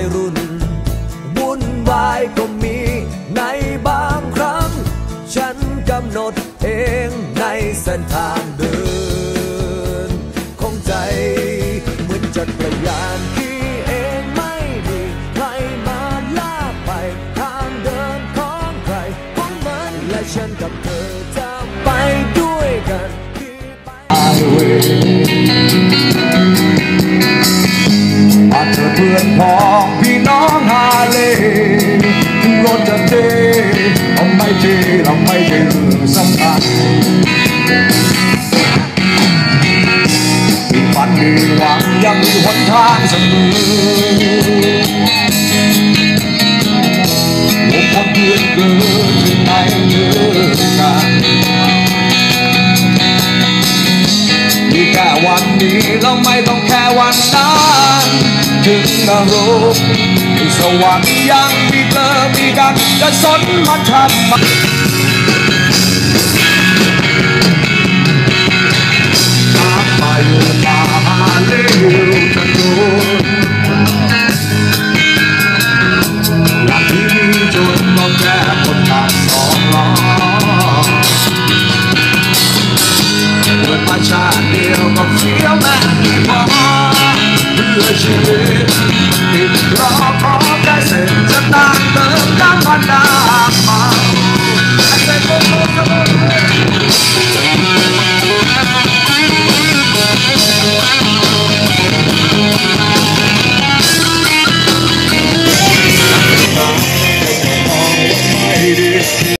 ยรุ่น วุ่นวายก็มีในบางครั้ง ฉันกำหนดเองในเส้นทางเดิน ของใจ เหมือนจักรยานที่เองไม่มีใครมาลาไป ทางเดินของใครของมันและฉันกับเธอจะไปด้วยกันที่ไที่เราไม่ใช่เรื่องสำคัญมีฝันมีหวังยังมีหนทางเสมอหัวคนเพื่อนเกิดถึงไหนเลิกกันมีแค่วันนี้เราไม่ต้องแค่วันนั้น ถึงนรกสวรรค์ยังมีเธอมีกันจะสนมันทำมาไปมาเร็วจะโดนอยากที่มีจนต้องแก้คนทางสองล้อเกิดมาชาติเดียวก็เฟี้ยวแม่ไม่พอเพื่ อชีวิตติดรอพอแค่เสร็จจะต่างเติมน้ำพันดา